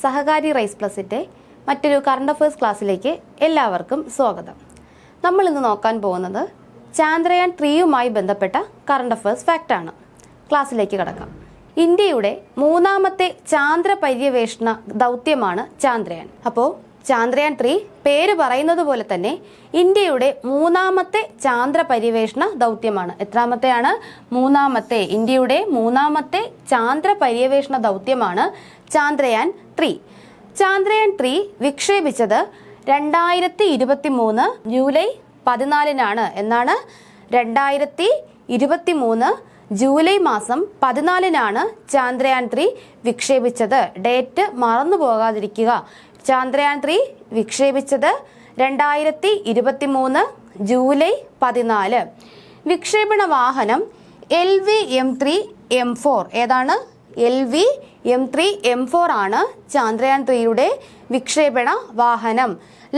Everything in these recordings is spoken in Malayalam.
സഹകാരി റൈസ് പ്ലസിന്റെ മറ്റൊരു കറണ്ട് അഫേഴ്സ് ക്ലാസ്സിലേക്ക് എല്ലാവർക്കും സ്വാഗതം. നമ്മൾ ഇന്ന് നോക്കാൻ പോകുന്നത് ചാന്ദ്രയാൻ ത്രീയുമായി ബന്ധപ്പെട്ട കറണ്ട് അഫയേഴ്സ് ഫാക്റ്റാണ് ക്ലാസ്സിലേക്ക് കടക്കാം. ഇന്ത്യയുടെ മൂന്നാമത്തെ ചാന്ദ്ര പര്യവേഷണ ദൗത്യമാണ് ചാന്ദ്രയാൻ. അപ്പോൾ ചാന്ദ്രയാൻ ത്രീ പേര് പറയുന്നത് പോലെ തന്നെ ഇന്ത്യയുടെ മൂന്നാമത്തെ ചാന്ദ്ര പര്യവേഷണ ദൗത്യമാണ്. എത്രാമത്തെയാണ്? മൂന്നാമത്തെ ഇന്ത്യയുടെ മൂന്നാമത്തെ ചാന്ദ്ര പര്യവേഷണ ദൗത്യമാണ് ചാന്ദ്രയാൻ ത്രീ. ചാന്ദ്രയാൻ ത്രീ വിക്ഷേപിച്ചത് രണ്ടായിരത്തി ഇരുപത്തി മൂന്ന് ജൂലൈ പതിനാലിനാണ്. എന്നാണ്? രണ്ടായിരത്തി ഇരുപത്തി മൂന്ന് ജൂലൈ മാസം പതിനാലിനാണ് ചാന്ദ്രയാൻ ത്രീ വിക്ഷേപിച്ചത്. ഡേറ്റ് മറന്നു പോകാതിരിക്കുക ചാന്ദ്രയാൻ ത്രീ വിക്ഷേപിച്ചത് രണ്ടായിരത്തി ഇരുപത്തി മൂന്ന് ജൂലൈ പതിനാല്. വിക്ഷേപണ വാഹനം L V M three M four. ഏതാണ്? L V M three M four ആണ് ചാന്ദ്രയാൻ ത്രീയുടെ വിക്ഷേപണ വാഹനം.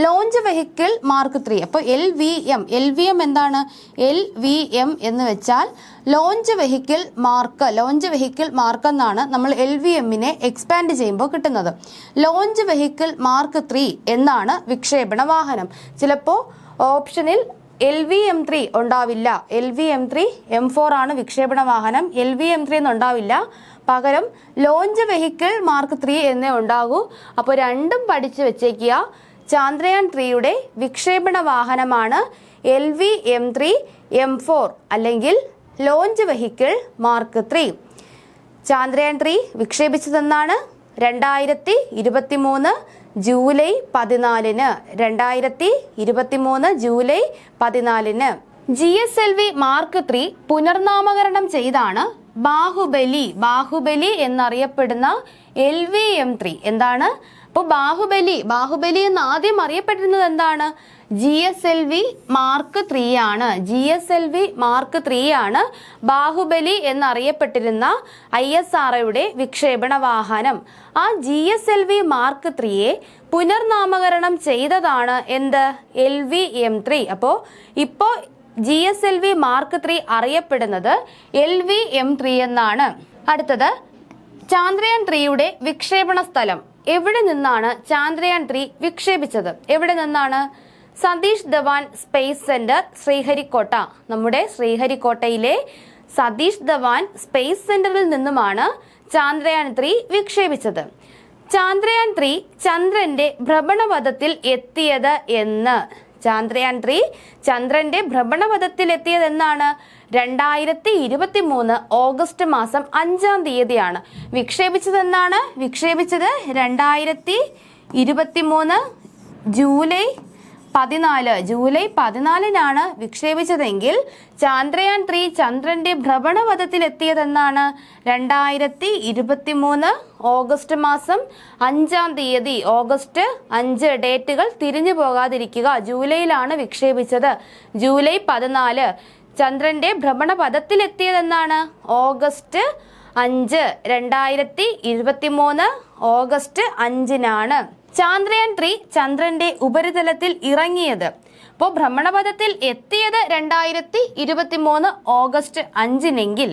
ലോഞ്ച് വെഹിക്കിൾ മാർക്ക് ത്രീ അപ്പോൾ L V M L V M എന്താണ്? എൽ വി എം എന്ന് വെച്ചാൽ launch vehicle mark launch vehicle mark എന്നാണ് നമ്മൾ എൽ വി എമ്മിനെ എക്സ്പാൻഡ് ചെയ്യുമ്പോൾ കിട്ടുന്നത്. ലോഞ്ച് വെഹിക്കിൾ മാർക്ക് ത്രീ എന്നാണ് വിക്ഷേപണ വാഹനം. ചിലപ്പോൾ ഓപ്ഷനിൽ എൽ വി എം ത്രീ ഉണ്ടാവില്ല. L V M three M four ആണ് വിക്ഷേപണ വാഹനം. എൽ വി എം ത്രീ എന്നുണ്ടാവില്ല പകരം ലോഞ്ച് വെഹിക്കിൾ മാർക്ക് ത്രീ എന്നേ ഉണ്ടാകൂ. അപ്പോൾ രണ്ടും പഠിച്ചു വെച്ചേക്കുക. ചാന്ദ്രയാൻ ത്രീയുടെ വിക്ഷേപണ വാഹനമാണ് L V M three M four അല്ലെങ്കിൽ launch vehicle mark three Chandrayaan three വിക്ഷേപിച്ചതെന്നാണ്. രണ്ടായിരത്തി ഇരുപത്തി മൂന്ന് ജൂലൈ പതിനാലിന്. രണ്ടായിരത്തി ഇരുപത്തി മൂന്ന് ജൂലൈ പതിനാലിന്. G S L V mark three പുനർനാമകരണം ചെയ്താണ് ബാഹുബലി ബാഹുബലി എന്നറിയപ്പെടുന്ന എൽ വി എം ത്രീ. എന്താണ്? അപ്പോൾ ബാഹുബലി ബാഹുബലി എന്ന് ആദ്യം അറിയപ്പെട്ടിരുന്നത് എന്താണ്? G S L V mark three ആണ്. G S L V mark three ആണ് ബാഹുബലി എന്നറിയപ്പെട്ടിരുന്ന ഐ എസ് ആർഒയുടെ വിക്ഷേപണ വാഹനം. ആ G S L V mark ത്രീയെ പുനർനാമകരണം ചെയ്തതാണ് എന്ത്? L V M three. അപ്പോൾ ഇപ്പോൾ G S L V mark three അറിയപ്പെടുന്നത് എൽ വി എം ത്രീ എന്നാണ്. അടുത്തത് ചാന്ദ്രയാൻ ത്രീയുടെ വിക്ഷേപണ സ്ഥലം. എവിടെ നിന്നാണ് ചാന്ദ്രയാൻ ത്രീ വിക്ഷേപിച്ചത്? എവിടെ നിന്നാണ്? Satish Dhawan space centre Sriharikota. നമ്മുടെ ശ്രീഹരിക്കോട്ടയിലെ സതീഷ് ധവാൻ സ്പേസ് സെന്ററിൽ നിന്നുമാണ് ചാന്ദ്രയാൻ ത്രീ വിക്ഷേപിച്ചത്. ചാന്ദ്രയാൻ ത്രീ ചന്ദ്രന്റെ ഭ്രമണപഥത്തിൽ എത്തിയത് എന്ന്. ചാന്ദ്രയാൻ ത്രീ ചന്ദ്രന്റെ എന്നാണ് രണ്ടായിരത്തി ഇരുപത്തി മൂന്ന് ഓഗസ്റ്റ് മാസം അഞ്ചാം തീയതിയാണ്. വിക്ഷേപിച്ചത് എന്നാണ് വിക്ഷേപിച്ചത് രണ്ടായിരത്തി ഇരുപത്തി മൂന്ന് ജൂലൈ പതിനാല് ജൂലൈ പതിനാലിനാണ് വിക്ഷേപിച്ചതെങ്കിൽ ചാന്ദ്രയാൻ ത്രീ ചന്ദ്രന്റെ ഭ്രമണപഥത്തിൽ എത്തിയതെന്നാണ് രണ്ടായിരത്തി ഇരുപത്തി മൂന്ന് ഓഗസ്റ്റ് മാസം അഞ്ചാം തീയതി ഓഗസ്റ്റ് അഞ്ച് ഡേറ്റുകൾ തിരിഞ്ഞു പോകാതിരിക്കുക ജൂലൈയിലാണ് വിക്ഷേപിച്ചത്. ജൂലൈ പതിനാല് ചന്ദ്രന്റെ ഭ്രമണപഥത്തിലെത്തിയതെന്നാണ് ഓഗസ്റ്റ് അഞ്ച് രണ്ടായിരത്തി ഇരുപത്തി മൂന്ന് ഓഗസ്റ്റ് അഞ്ചിനാണ്. ചാന്ദ്രയാൻ ത്രീ ചന്ദ്രന്റെ ഉപരിതലത്തിൽ ഇറങ്ങിയത്. അപ്പോൾ ഭ്രമണപഥത്തിൽ എത്തിയത് രണ്ടായിരത്തി ഇരുപത്തി മൂന്ന് ഓഗസ്റ്റ് അഞ്ചിനെങ്കിൽ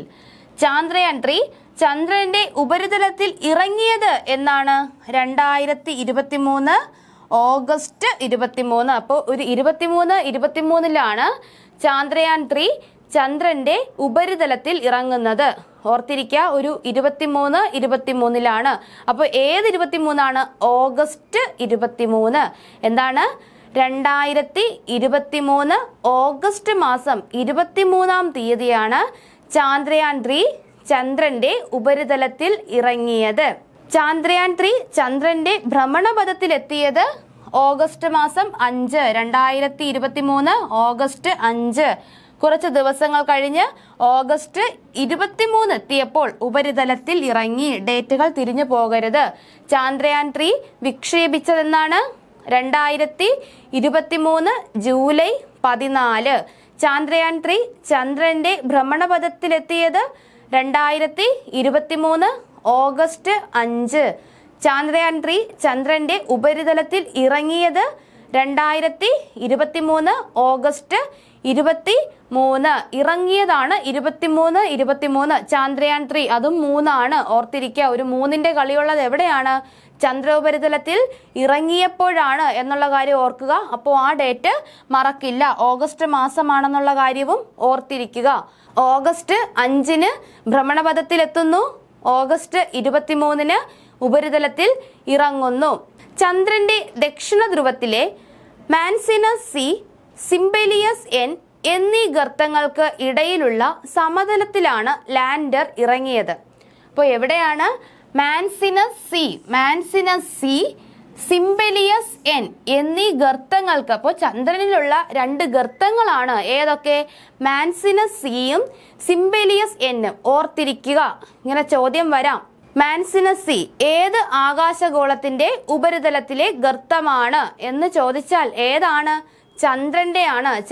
ചാന്ദ്രയാൻ ത്രീ ചന്ദ്രന്റെ ഉപരിതലത്തിൽ ഇറങ്ങിയത് എന്നാണ് രണ്ടായിരത്തി ഇരുപത്തി മൂന്ന് ഓഗസ്റ്റ് ഇരുപത്തി മൂന്ന് അപ്പോൾ ഒരു ഇരുപത്തിമൂന്ന് ഇരുപത്തിമൂന്നിലാണ് ചാന്ദ്രയാൻ ത്രീ ചന്ദ്രന്റെ ഉപരിതലത്തിൽ ഇറങ്ങുന്നത്. ഓർത്തിരിക്കുക ഒരു ഇരുപത്തിമൂന്ന് ഇരുപത്തിമൂന്നിലാണ്. അപ്പോൾ ഏത് ഇരുപത്തിമൂന്നാണ്? ഓഗസ്റ്റ് ഇരുപത്തിമൂന്ന്. എന്താണ്? രണ്ടായിരത്തി ഇരുപത്തിമൂന്ന് ഓഗസ്റ്റ് മാസം ഇരുപത്തിമൂന്നാം തീയതിയാണ് ചാന്ദ്രയാൻ ത്രീ ചന്ദ്രന്റെ ഉപരിതലത്തിൽ ഇറങ്ങിയത്. ചാന്ദ്രയാൻ ത്രീ ചന്ദ്രന്റെ ഭ്രമണപഥത്തിലെത്തിയത് ഓഗസ്റ്റ് മാസം അഞ്ച് രണ്ടായിരത്തി ഇരുപത്തി മൂന്ന് ഓഗസ്റ്റ് അഞ്ച്. കുറച്ച് ദിവസങ്ങൾ കഴിഞ്ഞ് ഓഗസ്റ്റ് ഇരുപത്തിമൂന്ന് എത്തിയപ്പോൾ ഉപരിതലത്തിൽ ഇറങ്ങി ഡേറ്റുകൾ തിരിഞ്ഞു പോകരുത്. ചാന്ദ്രയാൻ ത്രീ വിക്ഷേപിച്ചതെന്നാണ് രണ്ടായിരത്തി ഇരുപത്തിമൂന്ന് ജൂലൈ പതിനാല്. ചാന്ദ്രയാൻ ത്രീ ചന്ദ്രന്റെ ഭ്രമണപഥത്തിലെത്തിയത് രണ്ടായിരത്തി ഇരുപത്തിമൂന്ന് ഓഗസ്റ്റ് അഞ്ച്. ചാന്ദ്രയാൻ ത്രീ ചന്ദ്രന്റെ ഉപരിതലത്തിൽ ഇറങ്ങിയത് രണ്ടായിരത്തി ഇരുപത്തിമൂന്ന് ഓഗസ്റ്റ് ഇരുപത്തി മൂന്ന്. ഇറങ്ങിയതാണ് ഇരുപത്തിമൂന്ന് ഇരുപത്തിമൂന്ന്. ചാന്ദ്രയാൻ ത്രീ. അതും മൂന്നാണ്. ഓർത്തിരിക്കുക ഒരു മൂന്നിന്റെ കളിയുള്ളത് എവിടെയാണ്? ചന്ദ്രോപരിതലത്തിൽ ഇറങ്ങിയപ്പോഴാണ് എന്നുള്ള കാര്യം ഓർക്കുക. അപ്പോൾ ആ ഡേറ്റ് മറക്കില്ല. ഓഗസ്റ്റ് മാസമാണെന്നുള്ള കാര്യവും ഓർത്തിരിക്കുക. ഓഗസ്റ്റ് അഞ്ചിന് ഭ്രമണപഥത്തിലെത്തുന്നു. ഓഗസ്റ്റ് ഇരുപത്തിമൂന്നിന് ഉപരിതലത്തിൽ ഇറങ്ങുന്നു. ചന്ദ്രന്റെ ദക്ഷിണ ധ്രുവത്തിലെ മാൻസിനസ് സി സിംബലിയസ് എൻ എന്നീ ഗർത്തങ്ങൾക്ക് ഇടയിലുള്ള സമതലത്തിലാണ് ലാൻഡർ ഇറങ്ങിയത്. അപ്പോൾ എവിടെയാണ്? Manzinus C. Manzinus C Simpelius N എന്നീ ഗർത്തങ്ങൾക്ക് അപ്പോൾ ചന്ദ്രനിലുള്ള രണ്ട് ഗർത്തങ്ങളാണ് ഏതൊക്കെ? മാൻസിനസ് സിയും സിംബലിയസ് എന്നും. ഓർത്തിരിക്കുക. ഇങ്ങനെ ചോദ്യം വരാം. മാൻസിനസ് സി ഏത് ആകാശഗോളത്തിന്റെ ഉപരിതലത്തിലെ ഗർത്തമാണ് എന്ന് ചോദിച്ചാൽ ഏതാണ്? ചന്ദ്രന്റെ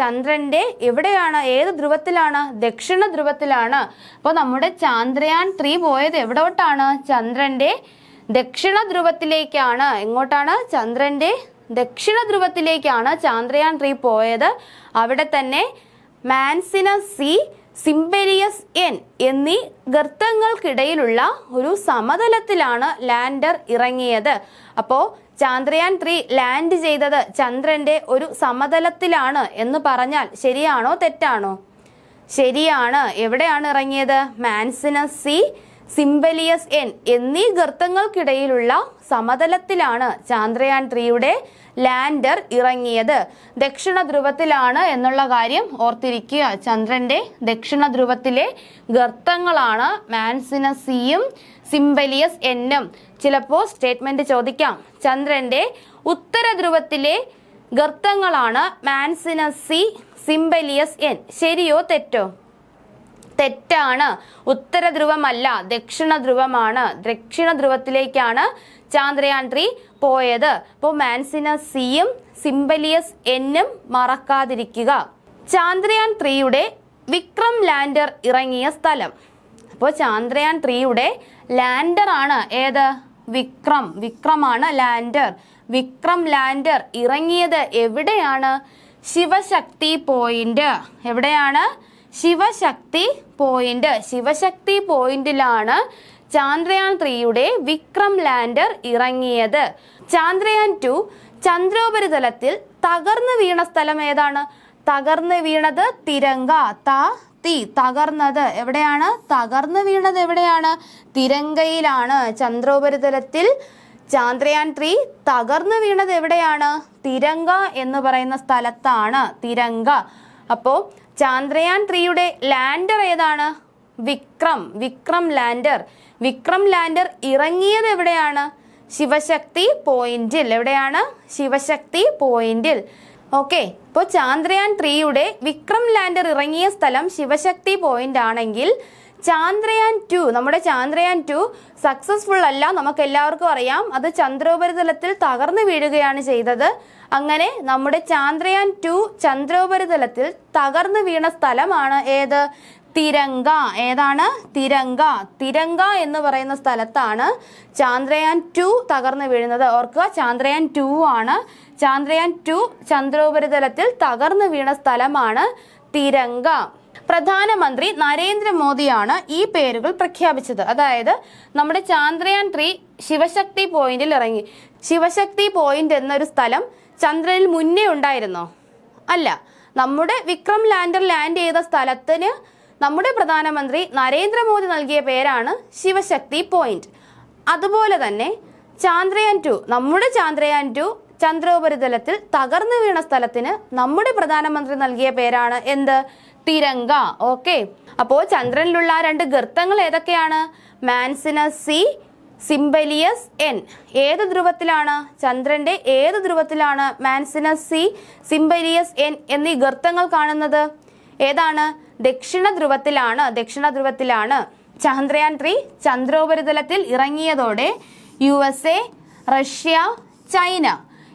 ചന്ദ്രന്റെ എവിടെയാണ്? ഏത് ധ്രുവത്തിലാണ്? ദക്ഷിണ ധ്രുവത്തിലാണ്. അപ്പോൾ നമ്മുടെ ചാന്ദ്രയാൻ ത്രീ പോയത് എവിടോട്ടാണ്? ചന്ദ്രന്റെ ദക്ഷിണ ധ്രുവത്തിലേക്കാണ്. എങ്ങോട്ടാണ്? ചന്ദ്രന്റെ ദക്ഷിണ ധ്രുവത്തിലേക്കാണ് ചാന്ദ്രയാൻ ത്രീ പോയത്. അവിടെ തന്നെ മാൻസിന സി സിംബെലിയസ് എൻ എന്നീ ഗർത്തങ്ങൾക്കിടയിലുള്ള ഒരു സമതലത്തിലാണ് ലാൻഡർ ഇറങ്ങിയത്. അപ്പോൾ ചാന്ദ്രയാൻ ത്രീ ലാൻഡ് ചെയ്തത് ചന്ദ്രന്റെ ഒരു സമതലത്തിലാണ് എന്ന് പറഞ്ഞാൽ ശരിയാണോ തെറ്റാണോ? ശരിയാണ്. എവിടെയാണ് ഇറങ്ങിയത്? മാൻസിനസ് സി സിംബലിയസ് എൻ എന്നീ ഗർത്തങ്ങൾക്കിടയിലുള്ള സമതലത്തിലാണ് ചാന്ദ്രയാൻ ത്രീയുടെ ലാൻഡർ ഇറങ്ങിയത്. ദക്ഷിണ ധ്രുവത്തിലാണ് എന്നുള്ള കാര്യം ഓർത്തിരിക്കുക. ചന്ദ്രന്റെ ദക്ഷിണ ധ്രുവത്തിലെ ഗർത്തങ്ങളാണ് മാൻസിനസ് സിയും സിംബലിയസ് എന്നും ചിലപ്പോൾ സ്റ്റേറ്റ്മെന്റ് ചോദിക്കാം. ചന്ദ്രന്റെ ഉത്തര ധ്രുവത്തിലെ ഗർത്തങ്ങളാണ് മാൻസിനസി സിംബലിയസ് എൻ. ശരിയോ തെറ്റോ? തെറ്റാണ്. ഉത്തര ധ്രുവമല്ല ദക്ഷിണ ധ്രുവമാണ് ദക്ഷിണ ധ്രുവത്തിലേക്കാണ് ചാന്ദ്രയാൻ ത്രീ പോയത്. അപ്പോൾ മാൻസിനസ് സിയും സിംബലിയസ് എന്നും മറക്കാതിരിക്കുക. ചാന്ദ്രയാൻ ത്രീയുടെ വിക്രം ലാൻഡർ ഇറങ്ങിയ സ്ഥലം. അപ്പോൾ ചാന്ദ്രയാൻ ത്രീയുടെ ലാൻഡർ ആണ്. ഏത്? വിക്രം. വിക്രമാണ് ലാൻഡർ. വിക്രം ലാൻഡർ ഇറങ്ങിയത് എവിടെയാണ്? ശിവശക്തി പോയിന്റ് എവിടെയാണ്? ശിവശക്തി പോയിന്റ് ശിവശക്തി പോയിന്റിലാണ് ചാന്ദ്രയാൻ ത്രീയുടെ വിക്രം ലാൻഡർ ഇറങ്ങിയത്. ചാന്ദ്രയാൻ ടു ചന്ദ്രോപരിതലത്തിൽ തകർന്നു വീണ സ്ഥലം ഏതാണ്? തകർന്നു വീണത് തിരങ്ക ത തീ തകർന്നത് എവിടെയാണ്? തകർന്നു വീണത് എവിടെയാണ്? തിരങ്കയിലാണ്. ചന്ദ്രോപരിതലത്തിൽ ചാന്ദ്രയാൻ ത്രീ തകർന്നു വീണത് എവിടെയാണ്? തിരങ്ക എന്ന് പറയുന്ന സ്ഥലത്താണ് തിരങ്ക. അപ്പോൾ ചാന്ദ്രയാൻ ത്രീയുടെ ലാൻഡർ ഏതാണ്? വിക്രം. വിക്രം ലാൻഡർ. വിക്രം ലാൻഡർ ഇറങ്ങിയത് എവിടെയാണ്? ശിവശക്തി പോയിന്റിൽ. എവിടെയാണ്? ശിവശക്തി പോയിന്റിൽ. ഓക്കെ ഇപ്പോൾ ചാന്ദ്രയാൻ ത്രീയുടെ വിക്രം ലാൻഡർ ഇറങ്ങിയ സ്ഥലം ശിവശക്തി പോയിന്റ് ആണെങ്കിൽ ചാന്ദ്രയാൻ ടു നമ്മുടെ ചാന്ദ്രയാൻ ടു സക്സസ്ഫുൾ അല്ല നമുക്ക് എല്ലാവർക്കും അറിയാം. അത് ചന്ദ്രോപരിതലത്തിൽ തകർന്നു വീഴുകയാണ് ചെയ്തത്. അങ്ങനെ നമ്മുടെ ചാന്ദ്രയാൻ ടു ചന്ദ്രോപരിതലത്തിൽ തകർന്നു വീണ സ്ഥലമാണ് ഏത്? തിരങ്ക. ഏതാണ്? തിരങ്ക. തിരങ്ക എന്ന് പറയുന്ന സ്ഥലത്താണ് ചാന്ദ്രയാൻ ടു തകർന്നു വീഴുന്നത്. ഓർക്കുക ചാന്ദ്രയാൻ ടു ആണ്. ചാന്ദ്രയാൻ ടു ചന്ദ്രോപരിതലത്തിൽ തകർന്നു വീണ സ്ഥലമാണ് തിരങ്ക. പ്രധാനമന്ത്രി നരേന്ദ്രമോദിയാണ് ഈ പേരുകൾ പ്രഖ്യാപിച്ചത്. അതായത് നമ്മുടെ ചാന്ദ്രയാൻ ത്രീ ശിവശക്തി പോയിന്റിൽ ഇറങ്ങി. ശിവശക്തി പോയിന്റ് എന്നൊരു സ്ഥലം ചന്ദ്രനിൽ മുന്നേ ഉണ്ടായിരുന്നോ? അല്ല. നമ്മുടെ വിക്രം ലാൻഡർ ലാൻഡ് ചെയ്ത സ്ഥലത്തിന് നമ്മുടെ പ്രധാനമന്ത്രി നരേന്ദ്രമോദി നൽകിയ പേരാണ് ശിവശക്തി പോയിന്റ്. അതുപോലെ തന്നെ ചാന്ദ്രയാൻ ടു നമ്മുടെ ചാന്ദ്രയാൻ ടു ചന്ദ്രോപരിതലത്തിൽ തകർന്നു വീണ സ്ഥലത്തിന് നമ്മുടെ പ്രധാനമന്ത്രി നൽകിയ പേരാണ് എന്ത്? തിരങ്ക. ഓക്കെ. അപ്പോൾ ചന്ദ്രനിലുള്ള രണ്ട് ഗർത്തങ്ങൾ ഏതൊക്കെയാണ്? Manzinus C Simpelius N. ഏത് ധ്രുവത്തിലാണ്? ചന്ദ്രന്റെ ഏത് ധ്രുവത്തിലാണ് മാൻസിനസ് സി സിംബലിയസ് എൻ എന്നീ ഗർത്തങ്ങൾ കാണുന്നത്? ഏതാണ്? ദക്ഷിണ ധ്രുവത്തിലാണ്. ദക്ഷിണ ധ്രുവത്തിലാണ് ചന്ദ്രയാൻ ത്രീ ചന്ദ്രോപരിതലത്തിൽ ഇറങ്ങിയതോടെ യു റഷ്യ ചൈന.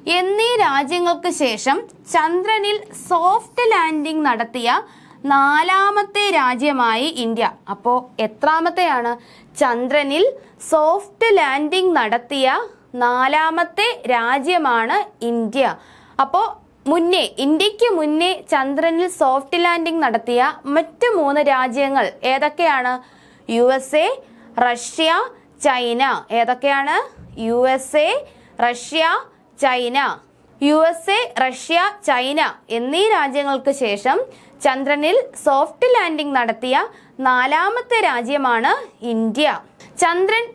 എന്നീ രാജ്യങ്ങൾക്ക് ശേഷം ചന്ദ്രനിൽ സോഫ്റ്റ് ലാൻഡിംഗ് നടത്തിയ നാലാമത്തെ രാജ്യമായി ഇന്ത്യ. അപ്പോൾ എത്രാമത്തെയാണ്? ചന്ദ്രനിൽ സോഫ്റ്റ് ലാൻഡിംഗ് നടത്തിയ നാലാമത്തെ രാജ്യമാണ് ഇന്ത്യ. അപ്പോൾ മുന്നേ ഇന്ത്യയ്ക്ക് മുന്നേ ചന്ദ്രനിൽ സോഫ്റ്റ് ലാൻഡിംഗ് നടത്തിയ മറ്റ് മൂന്ന് രാജ്യങ്ങൾ ഏതൊക്കെയാണ്? U S A Russia China. ഏതൊക്കെയാണ്? U S A Russia China U S A Russia China എന്നീ രാജ്യങ്ങൾക്ക് ശേഷം ചന്ദ്രനിൽ സോഫ്റ്റ് ലാൻഡിംഗ് നടത്തിയ നാലാമത്തെ രാജ്യമാണ് ഇന്ത്യ. ചന്ദ്രൻ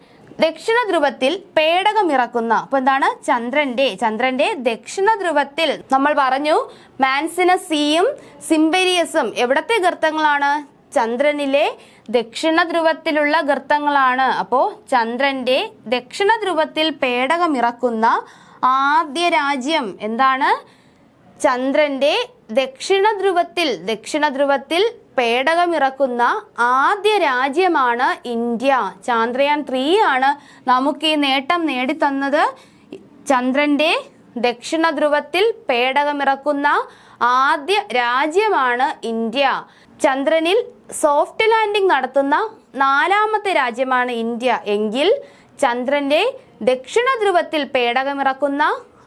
ദക്ഷിണ ധ്രുവത്തിൽ പേടകമിറക്കുന്ന അപ്പൊ എന്താണ്? ചന്ദ്രന്റെ ചന്ദ്രന്റെ ദക്ഷിണ ധ്രുവത്തിൽ നമ്മൾ പറഞ്ഞു മാൻസിന സിയും സിംബരിയസും. എവിടത്തെ ഗർത്തങ്ങളാണ്? ചന്ദ്രനിലെ ദക്ഷിണ ധ്രുവത്തിലുള്ള ഗർത്തങ്ങളാണ്. അപ്പോ ചന്ദ്രന്റെ ദക്ഷിണ ധ്രുവത്തിൽ പേടകമിറക്കുന്ന ആദ്യ രാജ്യം എന്താണ്? ചന്ദ്രന്റെ ദക്ഷിണ ധ്രുവത്തിൽ ദക്ഷിണ ധ്രുവത്തിൽ പേടകമിറക്കുന്ന ആദ്യ രാജ്യമാണ് ഇന്ത്യ. ചാന്ദ്രയാൻ ത്രീ ആണ് നമുക്ക് ഈ നേട്ടം നേടിത്തന്നത്. ചന്ദ്രന്റെ ദക്ഷിണ ധ്രുവത്തിൽ പേടകമിറക്കുന്ന ആദ്യ രാജ്യമാണ് ഇന്ത്യ. ചന്ദ്രനിൽ സോഫ്റ്റ് ലാൻഡിംഗ് നടത്തുന്ന നാലാമത്തെ രാജ്യമാണ് ഇന്ത്യ. എങ്കിൽ ചന്ദ്രന്റെ ദക്ഷിണ ധ്രുവത്തിൽ പേടകമിറക്കുന്ന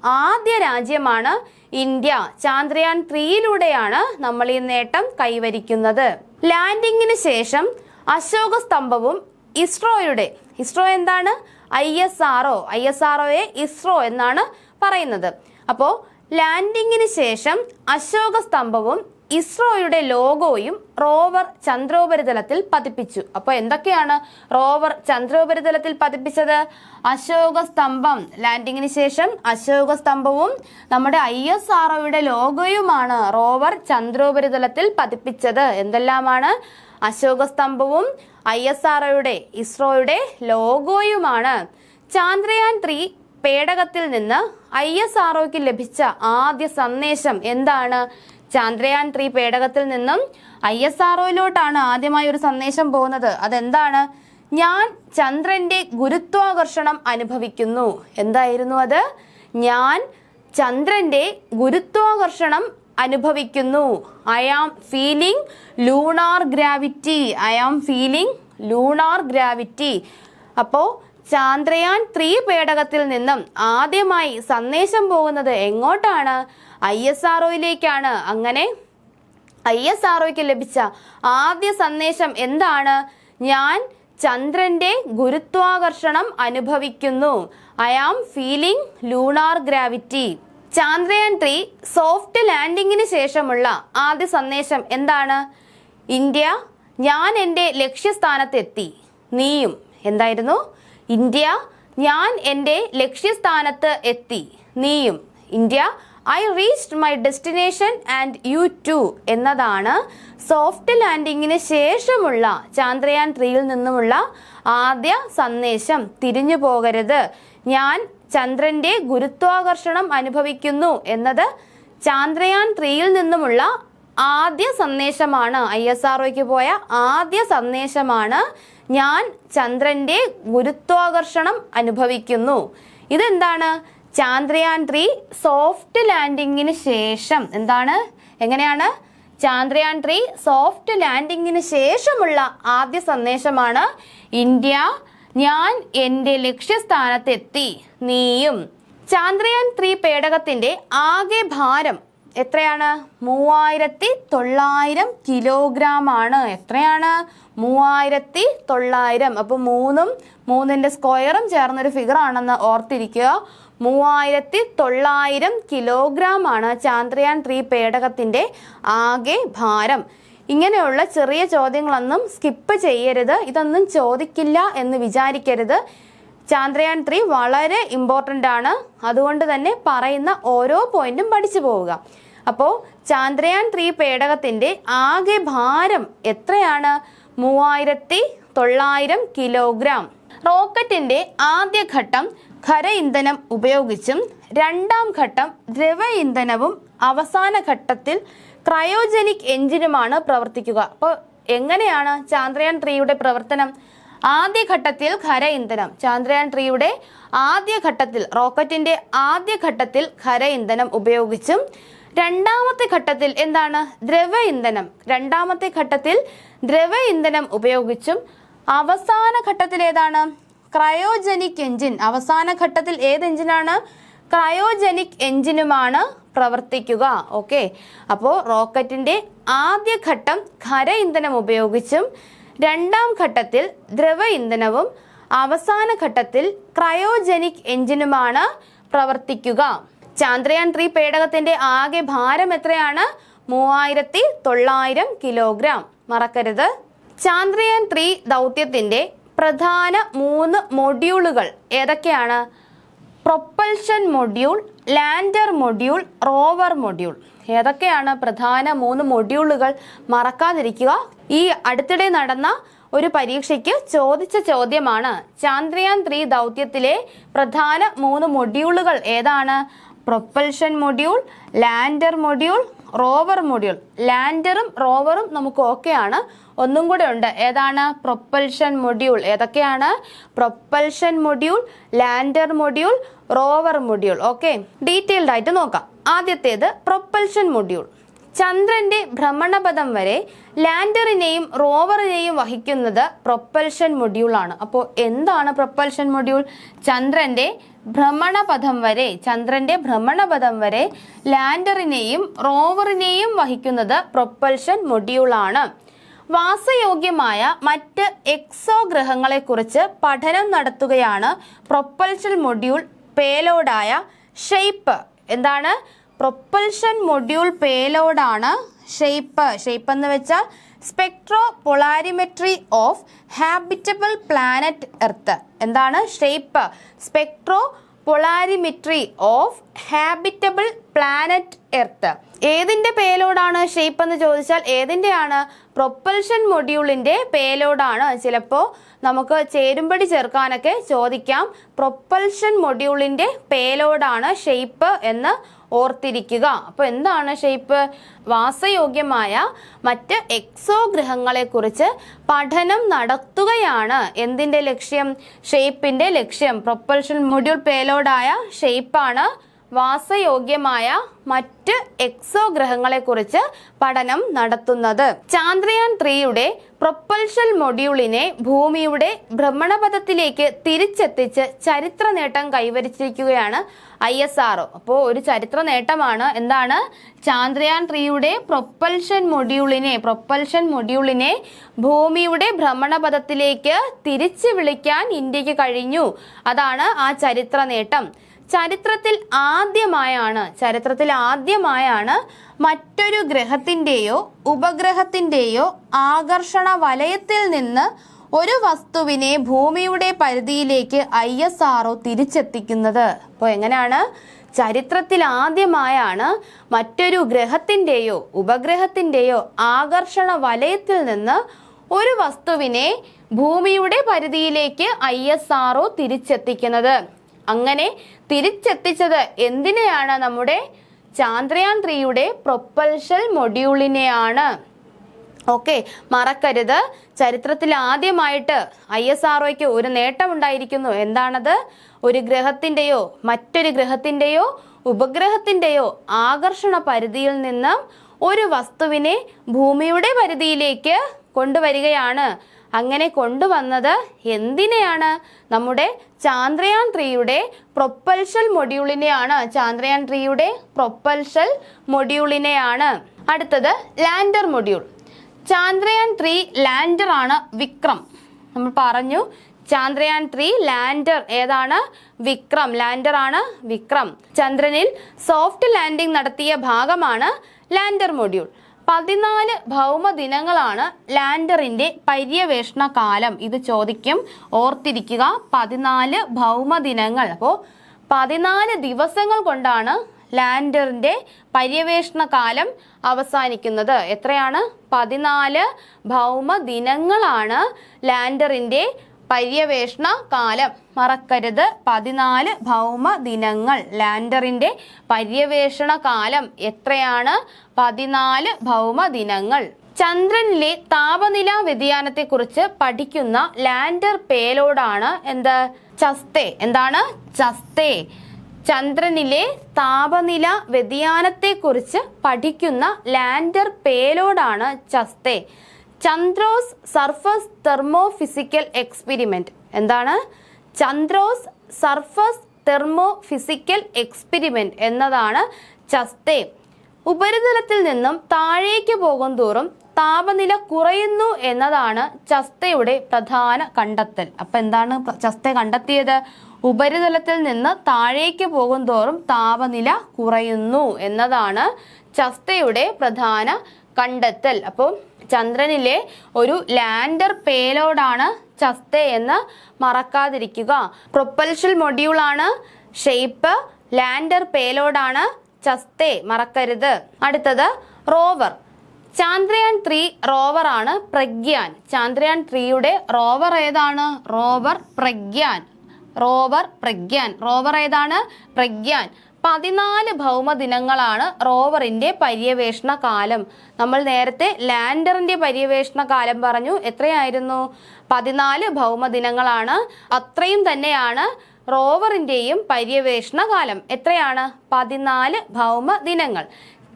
ആദ്യ രാജ്യമാണ് ഇന്ത്യ. ചാന്ദ്രയാൻ ത്രീയിലൂടെയാണ് നമ്മൾ ഈ നേട്ടം കൈവരിക്കുന്നത്. ലാൻഡിങ്ങിന് ശേഷം അശോക സ്തംഭവും ഇസ്രോയുടെ ഇസ്രോ എന്താണ്? I S R I S R ISRO എന്നാണ് പറയുന്നത്. അപ്പോൾ ലാൻഡിങ്ങിന് ശേഷം അശോക സ്തംഭവും ഇസ്രോയുടെ ലോഗോയും റോവർ ചന്ദ്രോപരിതലത്തിൽ പതിപ്പിച്ചു. അപ്പോൾ എന്തൊക്കെയാണ് റോവർ ചന്ദ്രോപരിതലത്തിൽ പതിപ്പിച്ചത്? അശോക സ്തംഭം. ലാൻഡിങ്ങിന് ശേഷം അശോക സ്തംഭവും നമ്മുടെ ഐ എസ് ആർ ലോഗോയുമാണ് റോവർ ചന്ദ്രോപരിതലത്തിൽ പതിപ്പിച്ചത്. എന്തെല്ലാമാണ്? അശോക സ്തംഭവും ഐ എസ് ആർ ഇസ്രോയുടെ ലോഗോയുമാണ്. ചാന്ദ്രയാൻ ത്രീ പേടകത്തിൽ നിന്ന് ഐ എസ് ആർ ലഭിച്ച ആദ്യ സന്ദേശം എന്താണ്? ചാന്ദ്രയാൻ ത്രീ പേടകത്തിൽ നിന്നും ഐ എസ് ആർ ആദ്യമായി ഒരു സന്ദേശം പോകുന്നത്. അതെന്താണ്? ഞാൻ ചന്ദ്രന്റെ ഗുരുത്വാകർഷണം അനുഭവിക്കുന്നു. എന്തായിരുന്നു അത്? ഞാൻ ചന്ദ്രന്റെ ഗുരുത്വാകർഷണം അനുഭവിക്കുന്നു. I am feeling lunar gravity I am feeling lunar gravity അപ്പോൾ ചാന്ദ്രയാൻ ത്രീ പേടകത്തിൽ നിന്നും ആദ്യമായി സന്ദേശം പോകുന്നത് എങ്ങോട്ടാണ്? ഐ എസ് ആർ അങ്ങനെ ഐ എസ് ആർ ലഭിച്ച ആദ്യ സന്ദേശം എന്താണ്? ഞാൻ ചന്ദ്രന്റെ ഗുരുത്വാകർഷണം അനുഭവിക്കുന്നു. I am feeling lunar gravity. Chandrayaan three soft ലാൻഡിങ്ങിന് ശേഷമുള്ള ആദ്യ സന്ദേശം എന്താണ്? ഇന്ത്യ ഞാൻ എന്റെ ലക്ഷ്യസ്ഥാനത്തെത്തി. നീയും എന്തായിരുന്നു? ഇന്ത്യ ഞാൻ എന്റെ ലക്ഷ്യസ്ഥാനത്ത് എത്തി. നീയും India I reached my destination and you too എന്നതാണ് സോഫ്റ്റ് ലാൻഡിങ്ങിന് ശേഷമുള്ള ചാന്ദ്രയാൻ ത്രീയിൽ നിന്നുമുള്ള ആദ്യ സന്ദേശം. തിരിഞ്ഞു പോകരുത്. ഞാൻ ചന്ദ്രന്റെ ഗുരുത്വാകർഷണം അനുഭവിക്കുന്നു എന്നത് ചാന്ദ്രയാൻ ത്രീയിൽ നിന്നുമുള്ള ആദ്യ സന്ദേശമാണ്. ഐ എസ് ആർ പോയ ആദ്യ സന്ദേശമാണ്. ഞാൻ ചന്ദ്രന്റെ ഗുരുത്വാകർഷണം അനുഭവിക്കുന്നു. ഇതെന്താണ്? ചാന്ദ്രയാൻ ത്രീ സോഫ്റ്റ് ലാൻഡിങ്ങിന് ശേഷം എന്താണ്? എങ്ങനെയാണ്? ചാന്ദ്രയാൻ ത്രീ സോഫ്റ്റ് ലാൻഡിങ്ങിന് ശേഷമുള്ള ആദ്യ സന്ദേശമാണ് ഇന്ത്യ. ഞാൻ എന്റെ ലക്ഷ്യസ്ഥാനത്തെത്തി. നീയും. ചാന്ദ്രയാൻ ത്രീ പേടകത്തിന്റെ ആകെ ഭാരം എത്രയാണ്? മൂവായിരത്തി തൊള്ളായിരം കിലോഗ്രാം ആണ് എത്രയാണ്? മൂവായിരത്തി തൊള്ളായിരം അപ്പോൾ മൂന്നും മൂന്നിന്റെ സ്ക്വയറും ചേർന്നൊരു ഫിഗർ ആണെന്ന് ഓർത്തിരിക്കുക. മൂവായിരത്തി തൊള്ളായിരം കിലോഗ്രാം ആണ് ചാന്ദ്രയാൻ ത്രീ പേടകത്തിന്റെ ആകെ ഭാരം. ഇങ്ങനെയുള്ള ചെറിയ ചോദ്യങ്ങളൊന്നും സ്കിപ്പ് ചെയ്യരുത്. ഇതൊന്നും ചോദിക്കില്ല എന്ന് വിചാരിക്കരുത്. ചാന്ദ്രയാൻ ത്രീ വളരെ ഇമ്പോർട്ടന്റ് ആണ്. അതുകൊണ്ട് തന്നെ പറയുന്ന ഓരോ പോയിന്റും പഠിച്ചു പോവുക. അപ്പോൾ ചാന്ദ്രയാൻ ത്രീ പേടകത്തിന്റെ ആകെ ഭാരം എത്രയാണ്? മൂവായിരത്തി തൊള്ളായിരം കിലോഗ്രാം. റോക്കറ്റിന്റെ ആദ്യ ഘട്ടം ഖര ഇന്ധനം ഉപയോഗിച്ചും രണ്ടാം ഘട്ടം ദ്രവ ഇന്ധനവും അവസാന ഘട്ടത്തിൽ ക്രയോജനിക് എഞ്ചിനുമാണ് പ്രവർത്തിക്കുക. അപ്പോൾ എങ്ങനെയാണ് ചാന്ദ്രയാൻ ത്രീയുടെ പ്രവർത്തനം? ആദ്യ ഘട്ടത്തിൽ ഖര ഇന്ധനം ചാന്ദ്രയാൻ ത്രീയുടെ ആദ്യ ഘട്ടത്തിൽ റോക്കറ്റിന്റെ ആദ്യ ഘട്ടത്തിൽ ഖര ഇന്ധനം ഉപയോഗിച്ചും രണ്ടാമത്തെ ഘട്ടത്തിൽ എന്താണ്? ദ്രവ ഇന്ധനം രണ്ടാമത്തെ ഘട്ടത്തിൽ ദ്രവ ഇന്ധനം ഉപയോഗിച്ചും അവസാന ഘട്ടത്തിൽ ഏതാണ്? ക്രയോജനിക് എഞ്ചിൻ അവസാന ഘട്ടത്തിൽ ഏത് എഞ്ചിനാണ് ക്രയോജനിക് എഞ്ചിനുമാണ് പ്രവർത്തിക്കുക. ഓക്കെ. അപ്പോൾ റോക്കറ്റിന്റെ ആദ്യ ഘട്ടം ഖര ഇന്ധനം ഉപയോഗിച്ചും രണ്ടാം ഘട്ടത്തിൽ ദ്രവ ഇന്ധനവും അവസാന ഘട്ടത്തിൽ ക്രയോജനിക് എഞ്ചിനുമാണ് പ്രവർത്തിക്കുക. ചാന്ദ്രയാൻ ത്രീ പേടകത്തിന്റെ ആകെ ഭാരം എത്രയാണ്? മൂവായിരത്തി തൊള്ളായിരം കിലോഗ്രാം. മറക്കരുത്. ചാന്ദ്രയാൻ ത്രീ ദൗത്യത്തിന്റെ പ്രധാന മൂന്ന് മൊഡ്യൂളുകൾ ഏതൊക്കെയാണ്? Propulsion module lander module rover module. ഏതൊക്കെയാണ് പ്രധാന മൂന്ന് മൊഡ്യൂളുകൾ? മറക്കാതിരിക്കുക. ഈ അടുത്തിടെ നടന്ന ഒരു പരീക്ഷയ്ക്ക് ചോദിച്ച ചോദ്യമാണ് ചാന്ദ്രയാൻ ത്രീ ദൗത്യത്തിലെ പ്രധാന മൂന്ന് മൊഡ്യൂളുകൾ ഏതാണ്? Propulsion module lander module rover module ലാൻഡറും റോവറും നമുക്ക് ഓക്കെയാണ് ഒന്നും കൂടെ ഉണ്ട്. ഏതാണ്? പ്രൊപ്പൽഷൻ മൊഡ്യൂൾ ഏതൊക്കെയാണ്? Propulsion module lander module rover module okay detailed ആയിട്ട് നോക്കാം. ആദ്യത്തേത് പ്രൊപ്പൽഷൻ മൊഡ്യൂൾ ചന്ദ്രന്റെ ഭ്രമണപഥം വരെ ലാൻഡറിനെയും റോവറിനെയും വഹിക്കുന്നത് പ്രൊപ്പൽഷൻ മൊഡ്യൂൾ ആണ്. അപ്പോൾ എന്താണ് പ്രൊപ്പൽഷൻ മൊഡ്യൂൾ ചന്ദ്രന്റെ ഭ്രമണപഥം വരെ ചന്ദ്രന്റെ ഭ്രമണപഥം വരെ ലാൻഡറിനെയും റോവറിനെയും വഹിക്കുന്നത് പ്രൊപ്പൽഷൻ മൊഡ്യൂൾ ആണ് വാസയോഗ്യമായ മറ്റ് എക്സോ ഗ്രഹങ്ങളെക്കുറിച്ച് പഠനം നടത്തുകയാണ് പ്രൊപ്പൽഷൻ മൊഡ്യൂൾ പേലോഡായ ഷെയ്പ്പ്. എന്താണ്? പ്രൊപ്പൽഷൻ മൊഡ്യൂൾ പേലോഡാണ് ഷെയ്പ്പ്. ഷെയ്പ്പ് എന്ന് വെച്ചാൽ spectro polarimetry of habitable planet Earth. എന്താണ്? Shape. Spectro polarimetry of habitable planet Earth. ഏതിന്റെ പേലോഡാണ് ഷേപ്പ് എന്ന് ചോദിച്ചാൽ ഏതിന്റെയാണ്? പ്രൊപ്പൽഷൻ മൊഡ്യൂളിന്റെ പേലോഡാണ് ചിലപ്പോൾ നമുക്ക് ചേരുമ്പടി ചേർക്കാനൊക്കെ ചോദിക്കാം. പ്രൊപ്പൽഷൻ മൊഡ്യൂളിന്റെ പേലോഡാണ് ഷേപ്പ് എന്ന് ഓർത്തിരിക്കുക. അപ്പോൾ എന്താണ് ഷേപ്പ്? വാസയോഗ്യമായ മറ്റ് എക്സോ ഗ്രഹങ്ങളെ കുറിച്ച് പഠനം നടത്തുകയാണ്. എന്തിന്റെ ലക്ഷ്യം? ഷേപ്പിന്റെ ലക്ഷ്യം. പ്രൊപ്പൽഷൻ മൊഡ്യൂൾ പേലോഡായ ഷേപ്പാണ് വാസയോഗ്യമായ മറ്റ് എക്സോ ഗ്രഹങ്ങളെക്കുറിച്ച് പഠനം നടത്തുന്നത്. ചാന്ദ്രയാൻ ത്രീയുടെ പ്രൊപ്പൽഷൻ മൊഡ്യൂളിനെ ഭൂമിയുടെ ഭ്രമണപഥത്തിലേക്ക് തിരിച്ചെത്തിച്ച് ചരിത്ര നേട്ടം കൈവരിച്ചിരിക്കുകയാണ് ഐ എസ് ആർ അപ്പോൾ ഒരു ചരിത്ര നേട്ടമാണ് എന്താണ്? ചാന്ദ്രയാൻ ത്രീയുടെ പ്രൊപ്പൽഷൻ മൊഡ്യൂളിനെ പ്രൊപ്പൽഷൻ മൊഡ്യൂളിനെ ഭൂമിയുടെ ഭ്രമണപഥത്തിലേക്ക് തിരിച്ചു വിളിക്കാൻ ഇന്ത്യയ്ക്ക് കഴിഞ്ഞു. അതാണ് ആ ചരിത്ര നേട്ടം ചരിത്രത്തിൽ ആദ്യമായാണ് ചരിത്രത്തിൽ ആദ്യമായാണ് മറ്റൊരു ഗ്രഹത്തിന്റെയോ ഉപഗ്രഹത്തിന്റെയോ ആകർഷണ വലയത്തിൽ നിന്ന് ഒരു വസ്തുവിനെ ഭൂമിയുടെ പരിധിയിലേക്ക് ഐ എസ് ആർഒ തിരിച്ചെത്തിക്കുന്നത്. അപ്പോൾ എങ്ങനെയാണ്? ചരിത്രത്തിൽ ആദ്യമായാണ് മറ്റൊരു ഗ്രഹത്തിന്റെയോ ഉപഗ്രഹത്തിന്റെയോ ആകർഷണ വലയത്തിൽ നിന്ന് ഒരു വസ്തുവിനെ ഭൂമിയുടെ പരിധിയിലേക്ക് ഐ എസ് ആർഒ തിരിച്ചെത്തിക്കുന്നത്. അങ്ങനെ തിരിച്ചെത്തിച്ചത് എന്തിനെയാണ്? നമ്മുടെ ചാന്ദ്രയാൻ ത്രീയുടെ പ്രൊപ്പൽഷൽ മൊഡ്യൂളിനെയാണ്. ഓക്കെ മറക്കരുത്. ചരിത്രത്തിൽ ആദ്യമായിട്ട് ഐ എസ് ആർ ഒരു നേട്ടം ഉണ്ടായിരിക്കുന്നു എന്താണത്? ഒരു ഗ്രഹത്തിന്റെയോ മറ്റൊരു ഗ്രഹത്തിന്റെയോ ഉപഗ്രഹത്തിന്റെയോ ആകർഷണ പരിധിയിൽ നിന്നും ഒരു വസ്തുവിനെ ഭൂമിയുടെ പരിധിയിലേക്ക് കൊണ്ടുവരികയാണ്. അങ്ങനെ കൊണ്ടുവന്നത് എന്തിനെയാണ്? നമ്മുടെ ചാന്ദ്രയാൻ ത്രീയുടെ പ്രൊപ്പൽഷൽ മൊഡ്യൂളിനെയാണ്. ചാന്ദ്രയാൻ ത്രീയുടെ പ്രൊപ്പൽഷൽ മൊഡ്യൂളിനെയാണ്. അടുത്തത് lander module. Chandrayaan three lander ആണ് വിക്രം. നമ്മൾ പറഞ്ഞു ചാന്ദ്രയാൻ ത്രീ ലാൻഡർ ഏതാണ്? വിക്രം. ലാൻഡർ ആണ് വിക്രം. ചന്ദ്രനിൽ സോഫ്റ്റ് ലാൻഡിംഗ് നടത്തിയ ഭാഗമാണ് ലാൻഡർ മൊഡ്യൂൾ. പതിനാല് ഭൗമ ദിനങ്ങളാണ് ലാൻഡറിന്റെ പര്യവേഷണ കാലം ഇത് ചോദിക്കും ഓർത്തിരിക്കുക പതിനാല് ഭൗമ ദിനങ്ങൾ അപ്പോൾ പതിനാല് ദിവസങ്ങൾ കൊണ്ടാണ് ലാൻഡറിന്റെ പര്യവേഷണ കാലം അവസാനിക്കുന്നത്. എത്രയാണ്? പതിനാല് ഭൗമ ദിനങ്ങളാണ് ലാൻഡറിന്റെ പര്യവേഷണ കാലം. മറക്കരുത്. പതിനാല് ഭൗമ ദിനങ്ങൾ. ലാൻഡറിന്റെ പര്യവേഷണ കാലം എത്രയാണ്? പതിനാല് ഭൗമ ദിനങ്ങൾ. ചന്ദ്രനിലെ താപനില വ്യതിയാനത്തെക്കുറിച്ച് പഠിക്കുന്ന ലാൻഡർ പേലോഡാണ് എന്ത്? ചസ്തേ. എന്താണ്? ചസ്തേ. ചന്ദ്രനിലെ താപനില വ്യതിയാനത്തെക്കുറിച്ച് പഠിക്കുന്ന lander പേലോഡാണ് ChaSTE. Chandra's surface thermo physical experiment. എന്താണ്? Chandra's surface thermo physical experiment എന്നതാണ് ചസ്തേ. ഉപരിതലത്തിൽ നിന്നും താഴേക്ക് പോകും തോറും താപനില കുറയുന്നു എന്നതാണ് ചസ്തയുടെ പ്രധാന കണ്ടെത്തൽ. അപ്പൊ എന്താണ് ചസ്ത കണ്ടെത്തിയത്? ഉപരിതലത്തിൽ നിന്ന് താഴേക്ക് പോകും തോറും താപനില കുറയുന്നു എന്നതാണ് ചസ്തയുടെ പ്രധാന കണ്ടെത്തൽ. അപ്പോൾ ചന്ദ്രനിലെ ഒരു ലാൻഡർ പേലോഡാണ് ചസ്ത എന്ന് മറക്കാതിരിക്കുക. പ്രൊപ്പൽഷൻ മൊഡ്യൂളാണ് ഷെയ്പ്പ് ലാൻഡർ പേലോഡാണ് ചസ്തേ മറക്കരുത്. അടുത്തത് റോവർ. ചാന്ദ്രയാൻ ത്രീ റോവറാണ് പ്രഗ്യാൻ. ചാന്ദ്രയാൻ ത്രീയുടെ റോവർ ഏതാണ്? Rover Pragyan. Rover Pragyan. Rover ഏതാണ്? പ്രഗ്യാൻ. പതിനാല് ഭൗമദിനങ്ങളാണ് റോവറിന്റെ പര്യവേഷണ കാലം. നമ്മൾ നേരത്തെ ലാൻഡറിന്റെ പര്യവേഷണ കാലം പറഞ്ഞു. എത്രയായിരുന്നു? പതിനാല് ഭൗമദിനങ്ങളാണ് അത്രയും തന്നെയാണ് റോവറിന്റെയും പര്യവേഷണ കാലം. എത്രയാണ്? പതിനാല് ഭൗമ ദിനങ്ങൾ.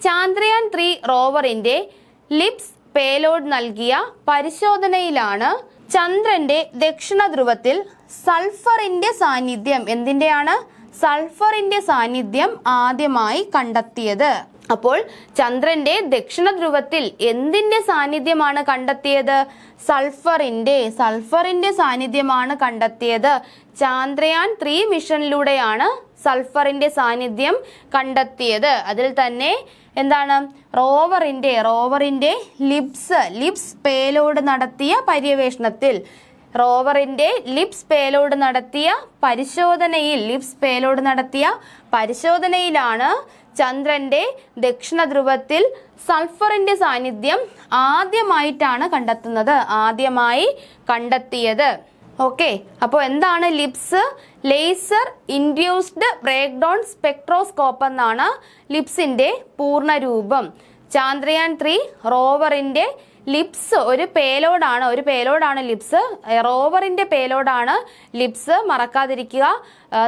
ചാന്ദ്രയാൻ ത്രീ റോവറിന്റെ ലിപ്സ് പേലോഡ് നൽകിയ പരിശോധനയിലാണ് ചന്ദ്രന്റെ ദക്ഷിണ ധ്രുവത്തിൽ സൾഫറിന്റെ സാന്നിധ്യം. എന്തിന്റെയാണ്? സൾഫറിന്റെ സാന്നിധ്യം ആദ്യമായി കണ്ടെത്തിയത്. അപ്പോൾ ചന്ദ്രന്റെ ദക്ഷിണ ധ്രുവത്തിൽ എന്തിന്റെ സാന്നിധ്യമാണ് കണ്ടെത്തിയത്? സൾഫറിന്റെ. സൾഫറിന്റെ സാന്നിധ്യമാണ് കണ്ടെത്തിയത്. ചാന്ദ്രയാൻ ത്രീ മിഷനിലൂടെയാണ് സൾഫറിന്റെ സാന്നിധ്യം കണ്ടെത്തിയത്. അതിൽ തന്നെ എന്താണ്? റോവറിന്റെ. റോവറിന്റെ ലിപ്സ് ലിപ്സ് പേലോഡ് നടത്തിയ പര്യവേഷണത്തിൽ റോവറിന്റെ ലിപ്സ് പേലോഡ് നടത്തിയ പരിശോധനയിൽ ലിപ്സ് പേലോഡ് നടത്തിയ പരിശോധനയിലാണ് ചന്ദ്രന്റെ ദക്ഷിണ ധ്രുവത്തിൽ സൾഫറിന്റെ സാന്നിധ്യം ആദ്യമായിട്ടാണ് കണ്ടെത്തുന്നത് ആദ്യമായി കണ്ടെത്തിയത്. ഓക്കെ അപ്പോൾ എന്താണ് LIBS? Laser induced break down spectroscope എന്നാണ് ലിപ്സിന്റെ പൂർണരൂപം ചാന്ദ്രയാൻ ത്രീ റോവറിന്റെ ലിപ്സ് ഒരു പേലോഡാണ് ഒരു പേലോഡാണ് ലിപ്സ്. റോവറിന്റെ പേലോഡാണ് ലിപ്സ്. മറക്കാതിരിക്കുക.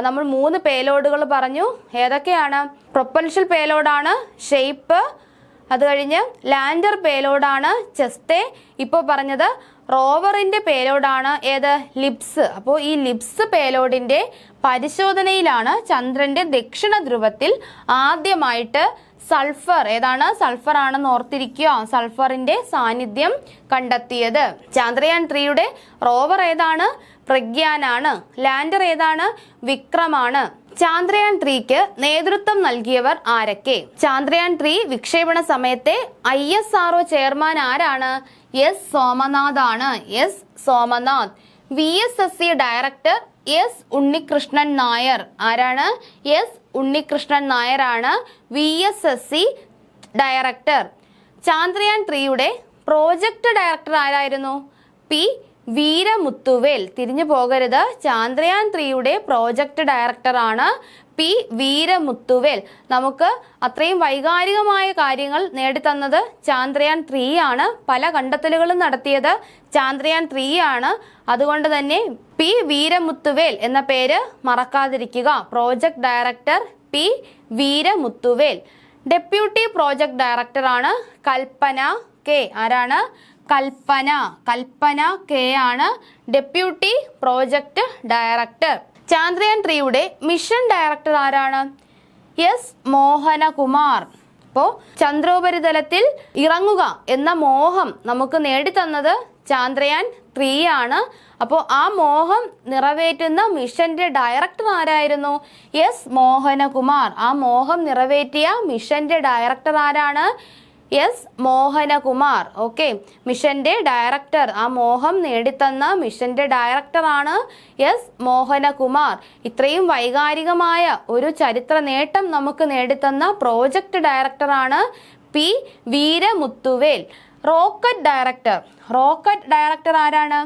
നമ്മൾ മൂന്ന് പേലോഡുകൾ പറഞ്ഞു. ഏതൊക്കെയാണ്? പ്രൊപ്പൽഷൽ പേലോഡാണ് ഷെയ്പ്പ് അത് കഴിഞ്ഞ് ലാൻഡർ പേലോഡാണ് ചെസ്തെ ഇപ്പോൾ പറഞ്ഞത് റോവറിന്റെ പേലോഡാണ് ഏത്? ലിപ്സ്. അപ്പോൾ ഈ ലിപ്സ് പേലോഡിന്റെ പരിശോധനയിലാണ് ചന്ദ്രന്റെ ദക്ഷിണ ധ്രുവത്തിൽ ആദ്യമായിട്ട് സൾഫർ ഏതാണ്? സൾഫർ ആണെന്ന് ഓർത്തിരിക്കുക. സൾഫറിന്റെ സാന്നിധ്യം കണ്ടെത്തിയത്. ചാന്ദ്രയാൻ ത്രീയുടെ റോവർ ഏതാണ്? പ്രഗ്യാനാണ്. ലാൻഡർ ഏതാണ്? വിക്രമാണ്. ചാന്ദ്രയാൻ ത്രീക്ക് നേതൃത്വം നൽകിയവർ ആരൊക്കെ? ചാന്ദ്രയാൻ ത്രീ വിക്ഷേപണ സമയത്തെ I S R O chairman ആരാണ്? എസ്. സോമനാഥ് ആണ് S. Somanath. V S S C director S Unnikrishnan Nair. ആരാണ്? എസ് ഉണ്ണികൃഷ്ണൻ നായരാണ് V S S C director. Chandrayaan ത്രീയുടെ പ്രോജക്ട് ഡയറക്ടർ ആരായിരുന്നു? പി വീരമുത്തുവേൽ. തിരിഞ്ഞു പോകരുത്. ചാന്ദ്രയാൻ ത്രീയുടെ പ്രോജക്ട് ഡയറക്ടറാണ് പി വീരമുത്തുവേൽ. നമുക്ക് അത്രയും വൈകാരികമായ കാര്യങ്ങൾ നേടിത്തന്നത് ചാന്ദ്രയാൻ ത്രീ ആണ്. പല കണ്ടെത്തലുകളും നടത്തിയത് ചാന്ദ്രയാൻ ത്രീ ആണ്. അതുകൊണ്ട് തന്നെ പി വീരമുത്തുവേൽ എന്ന പേര് മറക്കാതിരിക്കുക. Project director P Veeramuthuvel. Deputy project ഡയറക്ടറാണ് കൽപ്പന കെ. ആരാണ്? കൽപ്പന. കൽപ്പന കെ ആണ് ഡെപ്യൂട്ടി പ്രോജക്ട് ഡയറക്ടർ ചാന്ദ്രയാൻ ത്രീയുടെ മിഷൻ ഡയറക്ടർ ആരാണ്? എസ് മോഹനകുമാർ. അപ്പോൾ ചന്ദ്രോപരിതലത്തിൽ ഇറങ്ങുക എന്ന മോഹം നമുക്ക് നേടിത്തന്നത് ചാന്ദ്രയാൻ ത്രീ ആണ് അപ്പോൾ ആ മോഹം നിറവേറ്റുന്ന മിഷന്റെ ഡയറക്ടർ ആരായിരുന്നു? എസ് മോഹനകുമാർ. ആ മോഹം നിറവേറ്റിയ മിഷന്റെ ഡയറക്ടർ ആരാണ്? എസ് മോഹനകുമാർ. ഓക്കെ മിഷന്റെ ഡയറക്ടർ ആ മോഹം നേടിത്തന്ന മിഷന്റെ ഡയറക്ടറാണ് എസ് മോഹനകുമാർ. ഇത്രയും വൈകാരികമായ ഒരു ചരിത്ര നേട്ടം നമുക്ക് നേടിത്തന്ന പ്രോജക്റ്റ് ഡയറക്ടറാണ് P Veeramuthuvel. Rocket director. Rocket director ആരാണ്?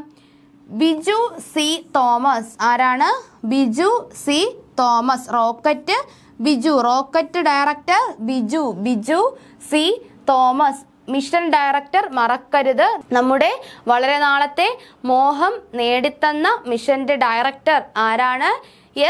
ബിജു സി തോമസ്. ആരാണ്? Biju C Thomas. Rocket Biju rocket director Biju Biju C Thomas. Mission director മറക്കരുത്. നമ്മുടെ വളരെ നാളത്തെ മോഹം നേടിത്തന്ന മിഷന്റെ ഡയറക്ടർ ആരാണ്?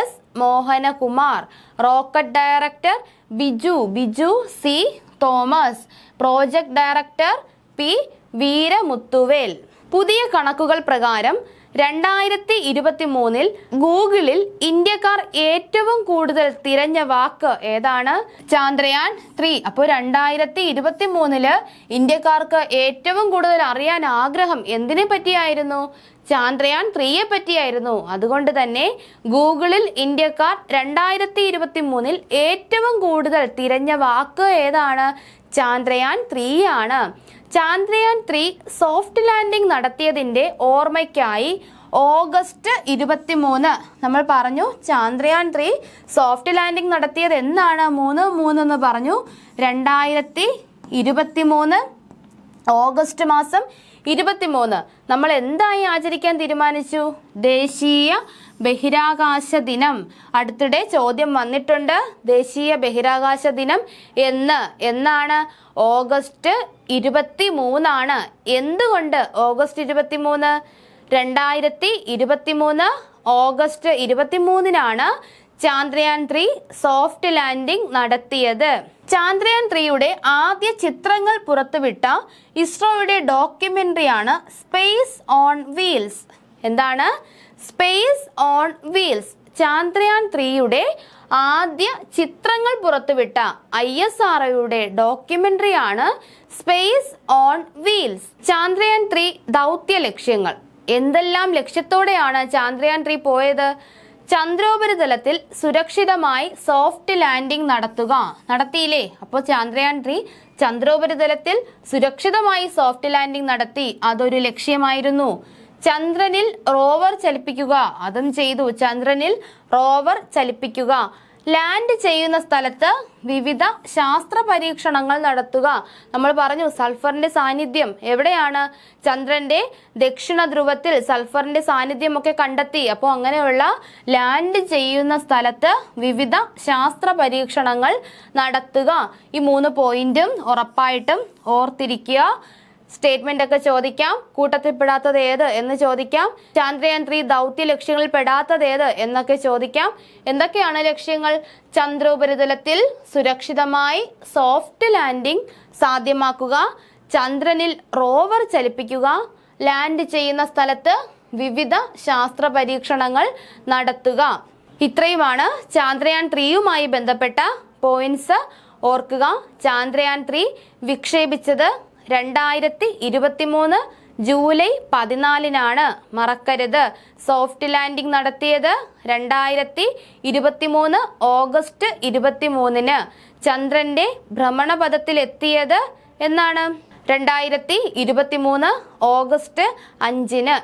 S Mohanakumar. Rocket director Biju Biju C Thomas. Project director P Veeramuthuvel. പുതിയ കണക്കുകൾ പ്രകാരം രണ്ടായിരത്തി ഇരുപത്തി മൂന്നിൽ ഗൂഗിളിൽ ഇന്ത്യക്കാർ ഏറ്റവും കൂടുതൽ തിരഞ്ഞ വാക്ക് ഏതാണ്? ചാന്ദ്രയാൻ ത്രീ. അപ്പോൾ രണ്ടായിരത്തി ഇരുപത്തി മൂന്നിൽ ഇന്ത്യക്കാർക്ക് ഏറ്റവും കൂടുതൽ അറിയാൻ ആഗ്രഹം എന്തിനെ പറ്റിയായിരുന്നു? ചാന്ദ്രയാൻ ത്രീയെ പറ്റിയായിരുന്നു. അതുകൊണ്ട് തന്നെ ഗൂഗിളിൽ ഇന്ത്യക്കാർ രണ്ടായിരത്തി ഇരുപത്തി മൂന്നിൽ ഏറ്റവും കൂടുതൽ തിരഞ്ഞ വാക്ക് ഏതാണ്? ചാന്ദ്രയാൻ ത്രീ ആണ്. ചാന്ദ്രയാൻ ത്രീ സോഫ്റ്റ് ലാൻഡിംഗ് നടത്തിയതിന്റെ ഓർമ്മയ്ക്കായി ഓഗസ്റ്റ് ഇരുപത്തി മൂന്ന് നമ്മൾ പറഞ്ഞു ചാന്ദ്രയാൻ ത്രീ സോഫ്റ്റ് ലാൻഡിംഗ് നടത്തിയത് എന്നാണ്. മൂന്ന് മൂന്ന് എന്ന് പറഞ്ഞു. രണ്ടായിരത്തി ഇരുപത്തി മൂന്ന് ഓഗസ്റ്റ് മാസം ഇരുപത്തിമൂന്ന്. നമ്മൾ എന്തായി ആചരിക്കാൻ തീരുമാനിച്ചു? ദേശീയ ബഹിരാകാശ ദിനം അടുത്തിടെ ചോദ്യം വന്നിട്ടുണ്ട്. ദേശീയ ബഹിരാകാശ ദിനം എന്ന്. എന്നാണ് ഓഗസ്റ്റ് ഇരുപത്തി മൂന്നാണ് എന്തുകൊണ്ട് ഓഗസ്റ്റ് ഇരുപത്തി മൂന്ന് രണ്ടായിരത്തി ഇരുപത്തി മൂന്ന് ഓഗസ്റ്റ് ഇരുപത്തി മൂന്നിനാണ് ചാന്ദ്രയാൻ ത്രീ സോഫ്റ്റ് ലാൻഡിംഗ് നടത്തിയത്. ചാന്ദ്രയാൻ ത്രീയുടെ ആദ്യ ചിത്രങ്ങൾ പുറത്തുവിട്ട ഇസ്രോയുടെ ഡോക്യുമെന്ററിയാണ് സ്പേസ് ഓൺ വീൽസ്. എന്താണ്? സ്പേസ് ഓൺ വീൽസ് ചാന്ദ്രയാൻ ത്രീയുടെ ആദ്യ ചിത്രങ്ങൾ പുറത്തുവിട്ട ഐ എസ് ആർ ഒയുടെ ഡോക്യുമെന്ററിയാണ് space on wheels Chandrayaan three ദൗത്യ ലക്ഷ്യങ്ങൾ. എന്തെല്ലാം ലക്ഷ്യത്തോടെയാണ് ചാന്ദ്രയാൻ ത്രീ പോയത്? ചന്ദ്രോപരിതലത്തിൽ സുരക്ഷിതമായി സോഫ്റ്റ് ലാൻഡിംഗ് നടത്തുക. നടത്തിയില്ലേ? അപ്പോൾ ചാന്ദ്രയാൻ ത്രീ ചന്ദ്രോപരിതലത്തിൽ സുരക്ഷിതമായി സോഫ്റ്റ് ലാൻഡിംഗ് നടത്തി. അതൊരു ലക്ഷ്യമായിരുന്നു. ചന്ദ്രനിൽ റോവർ ചലിപ്പിക്കുക. അതും ചെയ്തു. ചന്ദ്രനിൽ റോവർ ചലിപ്പിക്കുക. ലാൻഡ് ചെയ്യുന്ന സ്ഥലത്ത് വിവിധ ശാസ്ത്ര പരീക്ഷണങ്ങൾ നടത്തുക. നമ്മൾ പറഞ്ഞു സൾഫറിന്റെ സാന്നിധ്യം എവിടെയാണ്? ചന്ദ്രന്റെ ദക്ഷിണ ധ്രുവത്തിൽ സൾഫറിന്റെ സാന്നിധ്യം ഒക്കെ കണ്ടെത്തി. അപ്പോൾ അങ്ങനെയുള്ള ലാൻഡ് ചെയ്യുന്ന സ്ഥലത്ത് വിവിധ ശാസ്ത്ര പരീക്ഷണങ്ങൾ നടത്തുക. ഈ മൂന്ന് പോയിന്റും ഉറപ്പായിട്ടും ഓർത്തിരിക്കുക. സ്റ്റേറ്റ്മെന്റ് ഒക്കെ ചോദിക്കാം. കൂട്ടത്തിൽ പെടാത്തത് ഏത് എന്ന് ചോദിക്കാം. ചന്ദ്രയാൻ ത്രീ ദൗത്യ ലക്ഷ്യങ്ങളിൽ പെടാത്തത് ഏത് എന്നൊക്കെ ചോദിക്കാം. എന്തൊക്കെയാണ് ലക്ഷ്യങ്ങൾ? ചന്ദ്രോപരിതലത്തിൽ സുരക്ഷിതമായി സോഫ്റ്റ് ലാൻഡിംഗ് സാധ്യമാക്കുക. ചന്ദ്രനിൽ റോവർ ചലിപ്പിക്കുക. ലാൻഡ് ചെയ്യുന്ന സ്ഥലത്ത് വിവിധ ശാസ്ത്ര പരീക്ഷണങ്ങൾ നടത്തുക. ഇത്രയുമാണ് ചാന്ദ്രയാൻ ത്രീയുമായി ബന്ധപ്പെട്ട പോയിന്റ്സ് ഓർക്കുക. ചാന്ദ്രയാൻ ത്രീ വിക്ഷേപിച്ചത് രണ്ടായിരത്തി ഇരുപത്തി മൂന്ന് ജൂലൈ പതിനാലിനാണ് മറക്കരുത്. സോഫ്റ്റ് ലാൻഡിംഗ് നടത്തിയത് രണ്ടായിരത്തി ഇരുപത്തി മൂന്ന് ഓഗസ്റ്റ് ഇരുപത്തി മൂന്നിന് ചന്ദ്രന്റെ ഭ്രമണപഥത്തിലെത്തിയത് എന്നാണ്. രണ്ടായിരത്തി ഇരുപത്തി മൂന്ന് ഓഗസ്റ്റ് അഞ്ചിന്.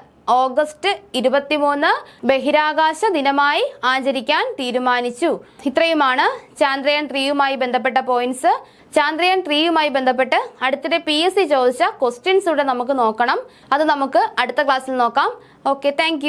ഓഗസ്റ്റ് ഇരുപത്തിമൂന്ന് ബഹിരാകാശ ദിനമായി ആചരിക്കാൻ തീരുമാനിച്ചു. ഇത്രയുമാണ് ചാന്ദ്രയാൻ ത്രീയുമായി ബന്ധപ്പെട്ട പോയിന്റ്സ്. ചാന്ദ്രയാൻ ത്രീയുമായി ബന്ധപ്പെട്ട് അടുത്തിടെ പി എസ് സി ചോദിച്ച ക്വസ്റ്റ്യൻസ് ഇവിടെ നമുക്ക് നോക്കണം. അത് നമുക്ക് അടുത്ത ക്ലാസ്സിൽ നോക്കാം. Okay thank